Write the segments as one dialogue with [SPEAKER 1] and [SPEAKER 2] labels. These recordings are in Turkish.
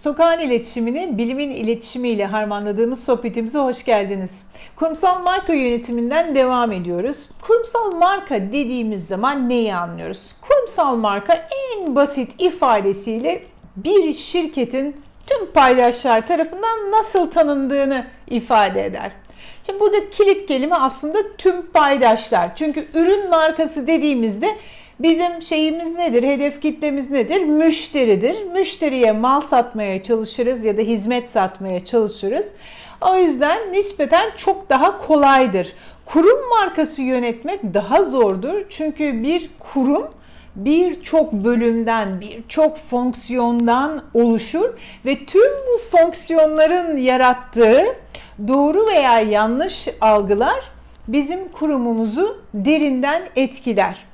[SPEAKER 1] Sokağın iletişimini bilimin iletişimiyle harmanladığımız sohbetimize hoş geldiniz. Kurumsal marka yönetiminden devam ediyoruz. Kurumsal marka dediğimiz zaman neyi anlıyoruz? Kurumsal marka en basit ifadesiyle bir şirketin tüm paydaşlar tarafından nasıl tanındığını ifade eder. Şimdi burada kilit kelime aslında tüm paydaşlar. Çünkü ürün markası dediğimizde Bizim şeyimiz nedir? Hedef kitlemiz nedir? Müşteridir. Müşteriye mal satmaya çalışırız ya da hizmet satmaya çalışırız. O yüzden nispeten çok daha kolaydır. Kurum markası yönetmek daha zordur. Çünkü bir kurum birçok bölümden, birçok fonksiyondan oluşur ve tüm bu fonksiyonların yarattığı doğru veya yanlış algılar bizim kurumumuzu derinden etkiler.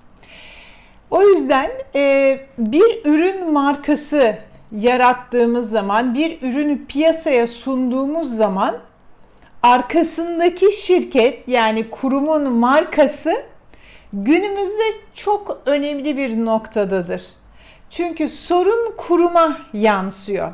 [SPEAKER 1] O yüzden e, bir ürün markası yarattığımız zaman, bir ürünü piyasaya sunduğumuz zaman arkasındaki şirket yani kurumun markası günümüzde çok önemli bir noktadadır. Çünkü sorun kuruma yansıyor.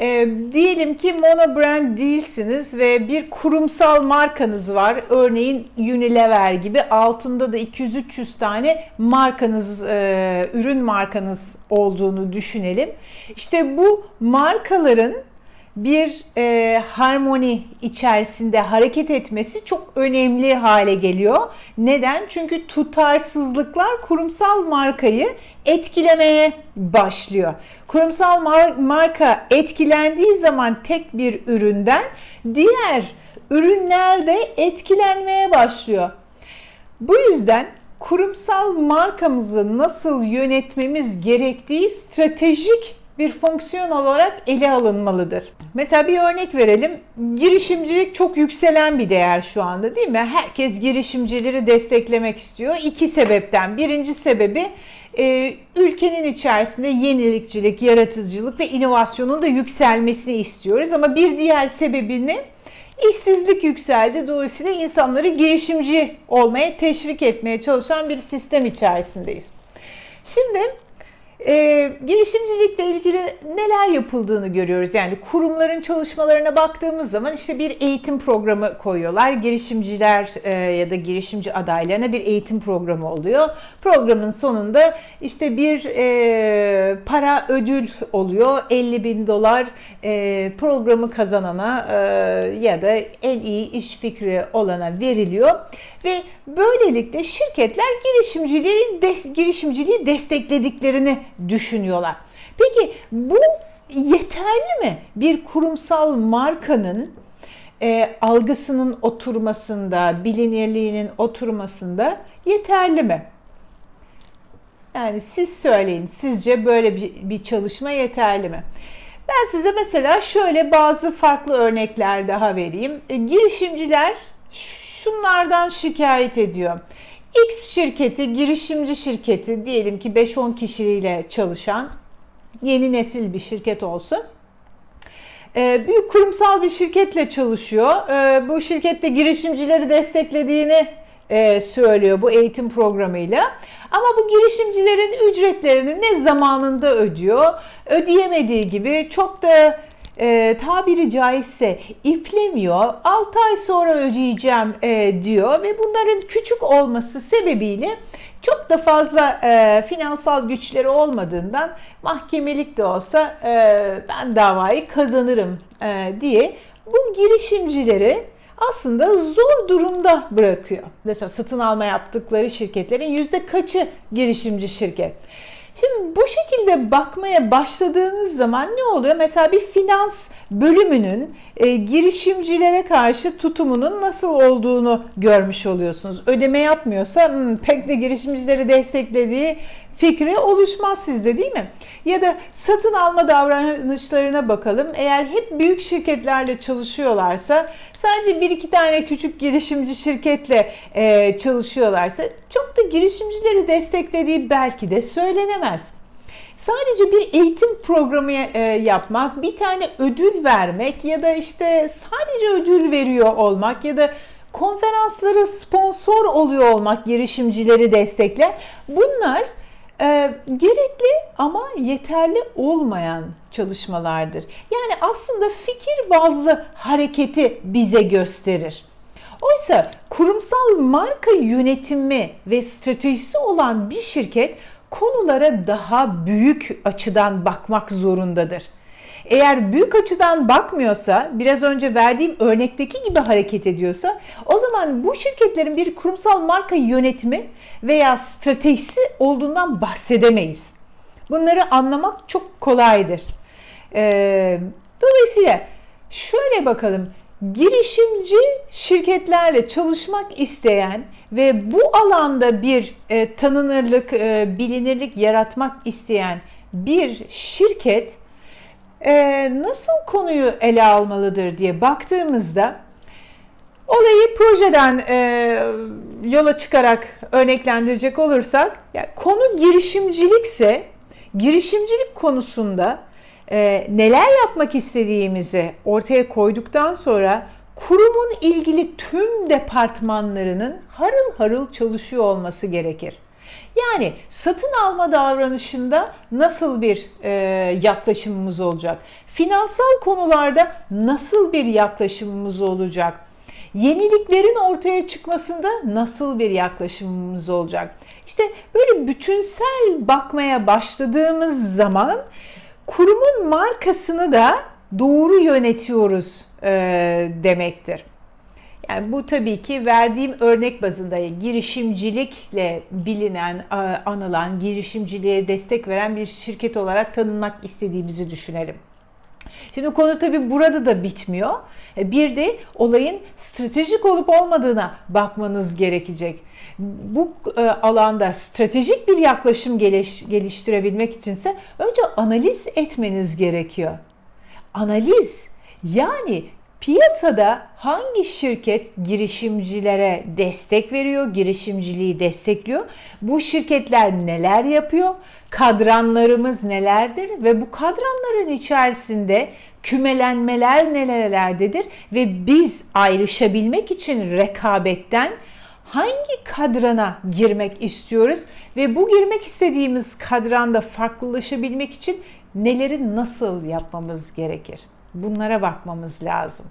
[SPEAKER 1] E, diyelim ki monobrand değilsiniz ve bir kurumsal markanız var. Örneğin Unilever gibi altında da 200-300 tane markanız, e, ürün markanız olduğunu düşünelim. İşte bu markaların bir e, harmoni içerisinde hareket etmesi çok önemli hale geliyor. Neden? Çünkü tutarsızlıklar kurumsal markayı etkilemeye başlıyor. Kurumsal marka etkilendiği zaman tek bir üründen diğer ürünler de etkilenmeye başlıyor. Bu yüzden kurumsal markamızı nasıl yönetmemiz gerektiği stratejik bir fonksiyon olarak ele alınmalıdır. Mesela bir örnek verelim. Girişimcilik çok yükselen bir değer şu anda değil mi? Herkes girişimcileri desteklemek istiyor. İki sebepten. Birinci sebebi e, ülkenin içerisinde yenilikçilik, yaratıcılık ve inovasyonun da yükselmesini istiyoruz. Ama bir diğer sebebini işsizlik yükseldi. Dolayısıyla insanları girişimci olmaya teşvik etmeye çalışan bir sistem içerisindeyiz. Şimdi e, girişimcilikle ilgili neler yapıldığını görüyoruz. Yani kurumların çalışmalarına baktığımız zaman işte bir eğitim programı koyuyorlar. Girişimciler e, ya da girişimci adaylarına bir eğitim programı oluyor. Programın sonunda işte bir e, para ödül oluyor. 50 bin dolar e, programı kazanana e, ya da en iyi iş fikri olana veriliyor. Ve böylelikle şirketler girişimcilerin des, girişimciliği desteklediklerini düşünüyorlar. Peki bu yeterli mi? Bir kurumsal markanın e, algısının oturmasında, bilinirliğinin oturmasında yeterli mi? Yani siz söyleyin, sizce böyle bir, bir çalışma yeterli mi? Ben size mesela şöyle bazı farklı örnekler daha vereyim. E, girişimciler şunlardan şikayet ediyor. X şirketi, girişimci şirketi diyelim ki 5-10 kişiyle çalışan yeni nesil bir şirket olsun. Ee, büyük kurumsal bir şirketle çalışıyor. Ee, bu şirkette girişimcileri desteklediğini e, söylüyor bu eğitim programıyla. Ama bu girişimcilerin ücretlerini ne zamanında ödüyor, ödeyemediği gibi çok da e, tabiri caizse iplemiyor. 6 ay sonra ödeyeceğim e, diyor ve bunların küçük olması sebebiyle çok da fazla e, finansal güçleri olmadığından mahkemelik de olsa e, ben davayı kazanırım e, diye bu girişimcileri aslında zor durumda bırakıyor. Mesela satın alma yaptıkları şirketlerin yüzde kaçı girişimci şirket? Şimdi bu şekilde bakmaya başladığınız zaman ne oluyor? Mesela bir finans bölümünün e, girişimcilere karşı tutumunun nasıl olduğunu görmüş oluyorsunuz. Ödeme yapmıyorsa hmm, pek de girişimcileri desteklediği fikri oluşmaz sizde değil mi? Ya da satın alma davranışlarına bakalım. Eğer hep büyük şirketlerle çalışıyorlarsa sadece bir iki tane küçük girişimci şirketle e, çalışıyorlarsa çok da girişimcileri desteklediği belki de söylenemez. Sadece bir eğitim programı e, yapmak, bir tane ödül vermek ya da işte sadece ödül veriyor olmak ya da konferanslara sponsor oluyor olmak girişimcileri destekler. Bunlar e, gerekli ama yeterli olmayan çalışmalardır. Yani aslında fikir bazlı hareketi bize gösterir. Oysa kurumsal marka yönetimi ve stratejisi olan bir şirket konulara daha büyük açıdan bakmak zorundadır. Eğer büyük açıdan bakmıyorsa, biraz önce verdiğim örnekteki gibi hareket ediyorsa, o zaman bu şirketlerin bir kurumsal marka yönetimi veya stratejisi olduğundan bahsedemeyiz. Bunları anlamak çok kolaydır. Ee, dolayısıyla şöyle bakalım. Girişimci şirketlerle çalışmak isteyen ve bu alanda bir e, tanınırlık, e, bilinirlik yaratmak isteyen bir şirket e, nasıl konuyu ele almalıdır diye baktığımızda olayı projeden e, yola çıkarak örneklendirecek olursak yani konu girişimcilikse girişimcilik konusunda e, neler yapmak istediğimizi ortaya koyduktan sonra kurumun ilgili tüm departmanlarının harıl harıl çalışıyor olması gerekir. Yani satın alma davranışında nasıl bir e, yaklaşımımız olacak? Finansal konularda nasıl bir yaklaşımımız olacak? Yeniliklerin ortaya çıkmasında nasıl bir yaklaşımımız olacak? İşte böyle bütünsel bakmaya başladığımız zaman kurumun markasını da doğru yönetiyoruz e, demektir. Yani bu tabii ki verdiğim örnek bazında girişimcilikle bilinen, anılan, girişimciliğe destek veren bir şirket olarak tanınmak istediğimizi düşünelim. Şimdi konu tabii burada da bitmiyor. E, bir de olayın stratejik olup olmadığına bakmanız gerekecek. Bu e, alanda stratejik bir yaklaşım geliştirebilmek içinse önce analiz etmeniz gerekiyor. Analiz yani Piyasada hangi şirket girişimcilere destek veriyor, girişimciliği destekliyor? Bu şirketler neler yapıyor? Kadranlarımız nelerdir ve bu kadranların içerisinde kümelenmeler nelerlerdedir ve biz ayrışabilmek için rekabetten hangi kadrana girmek istiyoruz ve bu girmek istediğimiz kadranda farklılaşabilmek için neleri nasıl yapmamız gerekir? Bunlara bakmamız lazım.